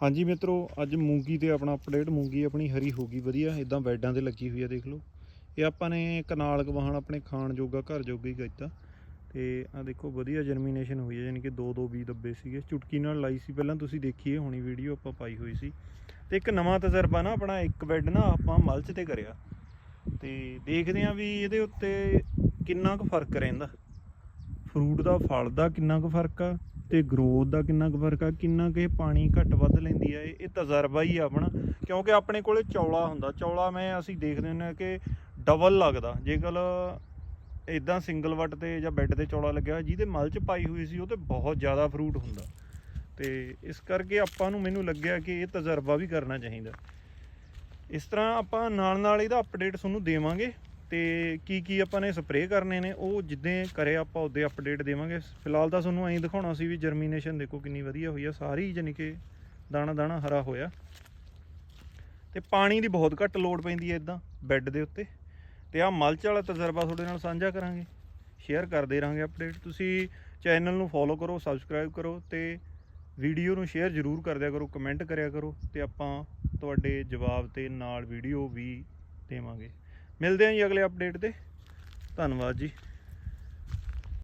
ਹਾਂਜੀ ਮਿੱਤਰੋ, ਅੱਜ ਮੂੰਗੀ ਤੇ ਆਪਣਾ ਅਪਡੇਟ ਮੂੰਗੀ ਆਪਣੀ ਹਰੀ ਹੋ ਗਈ, ਵਧੀਆ। ਇਦਾਂ ਬੈਡਾਂ ਤੇ ਲੱਗੀ ਹੋਈ ਆ, ਦੇਖ ਲਓ। ਇਹ ਆਪਾਂ ਨੇ ਕਨਾਲ ਕਵਾਹਣ ਆਪਣੇ ਖਾਣ ਜੋਗਾ, ਘਰ ਜੋਗਾ ਹੀ ਕੀਤਾ। ਤੇ ਆ ਦੇਖੋ, ਵਧੀਆ ਜਰਮੀਨੇਸ਼ਨ ਹੋਈ ਹੈ ਯਾਨੀ ਕਿ ਦੋ ਦੋ ਬੀ ਦੱਬੇ ਸੀਗੇ। ਚੁਟਕੀ ਨਾਲ ਲਾਈ ਸੀ ਪਹਿਲਾਂ, ਤੁਸੀਂ ਦੇਖੀਏ, ਹੋਣੀ ਵੀਡੀਓ ਆਪਾਂ ਪਾਈ ਹੋਈ ਸੀ। ਤੇ ਇੱਕ ਨਵਾਂ ਤਜਰਬਾ ਨਾ, ਆਪਣਾ ਇੱਕ ਬੈੱਡ ਨਾ ਆਪਾਂ ਮਲਚ ਤੇ ਕਰਿਆ। ਤੇ ਦੇਖਦੇ ਆਂ ਵੀ ਇਹਦੇ ਉੱਤੇ ਕਿੰਨਾ ਕੁ ਫ਼ਰਕ ਰਹਿੰਦਾ। ਫਰੂਟ ਦਾ ਫਲ ਦਾ ਕਿੰਨਾ ਕੁ ਫ਼ਰਕ ਆ ਤੇ ਗਰੋਥ ਦਾ ਕਿੰਨਾ ਕੁ ਫ਼ਰਕ ਆ ਕਿੰਨਾ ਕੁ ਇਹ ਪਾਣੀ ਘੱਟ ਵੱਧ ਲੈਂਦੀ ਆ ਇਹ ਤਜਰਬਾ ਹੀ ਆ ਆਪਣਾ। ਕਿਉਂਕਿ ਆਪਣੇ ਕੋਲੇ ਚੌਲਾ ਹੁੰਦਾ ਚੌਲਾ ਮੈਂ ਅਸੀਂ ਦੇਖਦੇ ਹੁੰਦੇ ਆ ਕਿ ਡਬਲ ਲੱਗਦਾ। ਜੇਕਰ ਇਦਾਂ ਸਿੰਗਲ ਵੱਟ ਤੇ ਜਾਂ ਬੈੱਡ ਤੇ ਚੌਲਾ ਲੱਗਿਆ ਹੋਇਆ, ਜਿਹਦੇ ਮਲਚ ਪਾਈ ਹੋਈ ਸੀ ਉਹ ਤੇ ਬਹੁਤ ਜ਼ਿਆਦਾ ਫਰੂਟ ਹੁੰਦਾ। ਤੇ ਇਸ ਕਰਕੇ ਆਪਾਂ ਨੂੰ ਮੈਨੂੰ ਲੱਗਿਆ ਕਿ ਇਹ ਤਜਰਬਾ ਵੀ ਕਰਨਾ ਚਾਹੀਦਾ। ਇਸ ਤਰ੍ਹਾਂ ਆਪਾਂ ਨਾਲ ਨਾਲ ਇਹਦਾ ਅਪਡੇਟ ਤੁਹਾਨੂੰ ਦੇਵਾਂਗੇ। ਤੇ ਕੀ ਕੀ ਆਪਾਂ ਨੇ ਸਪਰੇਅ ਕਰਨੇ ਨੇ, ਉਹ ਜਿੱਦਾਂ ਕਰੇ ਆਪਾਂ ਉਹਦੇ ਅਪਡੇਟ ਦੇਵਾਂਗੇ। ਫਿਲਹਾਲ ਤਾਂ ਤੁਹਾਨੂੰ ਐਂ ਦਿਖਾਉਣਾ ਸੀ ਵੀ ਜਰਮੀਨੇਸ਼ਨ ਦੇਖੋ ਕਿੰਨੀ ਵਧੀਆ ਹੋਈ ਆ, ਸਾਰੀ ਜਾਨੀ ਕਿ ਦਾਣਾ ਦਾਣਾ ਹਰਾ ਹੋਇਆ। ਤੇ ਪਾਣੀ ਦੀ ਬਹੁਤ ਘੱਟ ਲੋੜ ਪੈਂਦੀ ਹੈ ਇਦਾਂ ਬੈੱਡ ਦੇ ਉੱਤੇ। ਤੇ ਆਹ ਮਲਚ ਵਾਲਾ ਤਜਰਬਾ ਤੁਹਾਡੇ ਨਾਲ ਸਾਂਝਾ ਕਰਾਂਗੇ। ਸ਼ੇਅਰ ਕਰਦੇ ਰਹਾਂਗੇ ਅਪਡੇਟ ਤੁਸੀਂ ਚੈਨਲ ਨੂੰ ਫੋਲੋ ਕਰੋ ਸਬਸਕ੍ਰਾਈਬ ਕਰੋ ਤੇ ਵੀਡੀਓ ਨੂੰ ਸ਼ੇਅਰ ਜ਼ਰੂਰ ਕਰਦਿਆ ਕਰੋ ਕਮੈਂਟ ਕਰਿਆ ਕਰੋ ਤੇ ਆਪਾਂ ਤੁਹਾਡੇ ਜਵਾਬ ਤੇ ਨਾਲ ਵੀਡੀਓ ਵੀ ਦੇਵਾਂਗੇ। ਮਿਲਦੇ ਹਾਂ ਜੀ ਅਗਲੇ ਅਪਡੇਟ ਤੇ। ਧੰਨਵਾਦ ਜੀ।